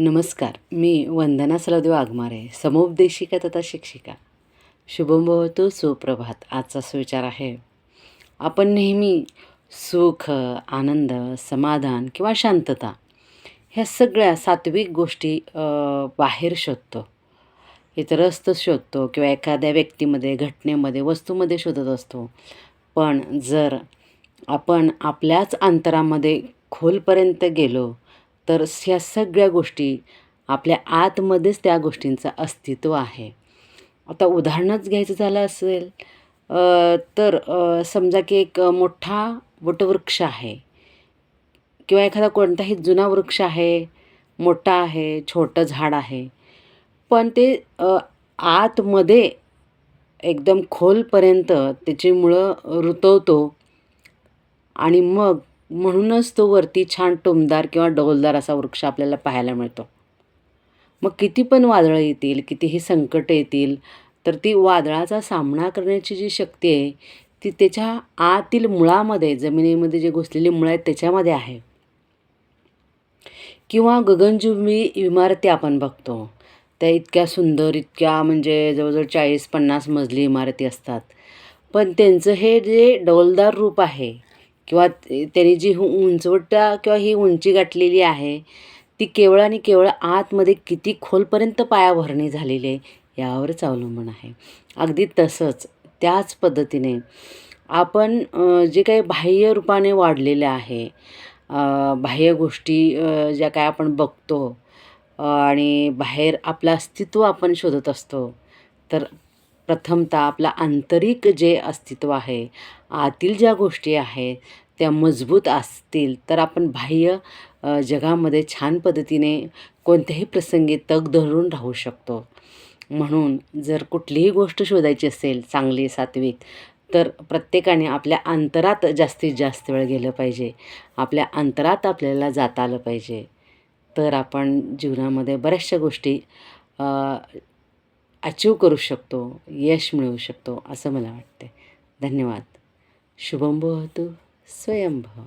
नमस्कार मी वंदना सलदेव वाघमारे समुपदेशिका तथा शिक्षिका. शुभम भवतो सुप्रभात. आजचा सुविचार आहे आपण नेहमी सुख आनंद समाधान किंवा शांतता ह्या सगळ्या सात्विक गोष्टी बाहेर शोधतो. इतरस्त शोधतो किंवा एखाद्या व्यक्तीमध्ये घटनेमध्ये वस्तूमध्ये शोधत असतो. पण जर आपण आपल्याच अंतरामध्ये खोलपर्यंत गेलो तर ह्या सगळ्या गोष्टी आपल्या आतमध्येच त्या गोष्टींचं अस्तित्व आहे. आता उदाहरणच घ्यायचं झालं असेल तर समजा की एक मोठा वटवृक्ष आहे किंवा एखादा कोणताही जुना वृक्ष आहे मोठा आहे छोटं झाड आहे पण ते आतमध्ये एकदम खोलपर्यंत त्याची मुळं रुतवतो आणि मग म्हणूनच तो वरती छान टोमदार किंवा डौलदार असा वृक्ष आपल्याला पाहायला मिळतो. मग किती पण वादळं येतील कितीही संकट येतील तर ती वादळाचा सामना करण्याची जी शक्ती आहे ती त्याच्या आतील मुळामध्ये जमिनीमध्ये जे घुसलेली मुळं आहेत त्याच्यामध्ये आहे. किंवा गगनचुंबी इमारती आपण बघतो त्या इतक्या सुंदर इतक्या म्हणजे जवळजवळ चाळीस पन्नास मजली इमारती असतात. पण त्यांचं हे जे डौलदार रूप आहे किंवा ते- त्यांनी जी हु- उंचवटा किंवा ही उंची गाठलेली आहे ती केवळ आणि केवळ आतमध्ये किती खोलपर्यंत पायाभरणी झालेली आहे यावरच अवलंबून आहे. अगदी तसंच त्याच पद्धतीने आपण जे काही बाह्य रूपाने वाढलेलं आहे बाह्य गोष्टी ज्या काय आपण बघतो आणि बाहेर आपलं अस्तित्व आपण शोधत असतो तर प्रथमतः आपलं आंतरिक जे अस्तित्व आहे आतील ज्या गोष्टी आहेत त्या मजबूत असतील तर आपण बाह्य जगामध्ये छान पद्धतीने कोणत्याही प्रसंगी तग धरून राहू शकतो. म्हणून जर कुठलीही गोष्ट शोधायची असेल चांगली सात्विक तर प्रत्येकाने आपल्या अंतरात जास्तीत जास्त वेळ गेलं पाहिजे. आपल्या अंतरात आपल्याला जाता आलं पाहिजे. तर आपण जीवनामध्ये बऱ्याचशा गोष्टी अचीव करू शकतो यश मिळवू शकतो असं मला वाटते धन्यवाद. शुभम भवतु स्वयंभव.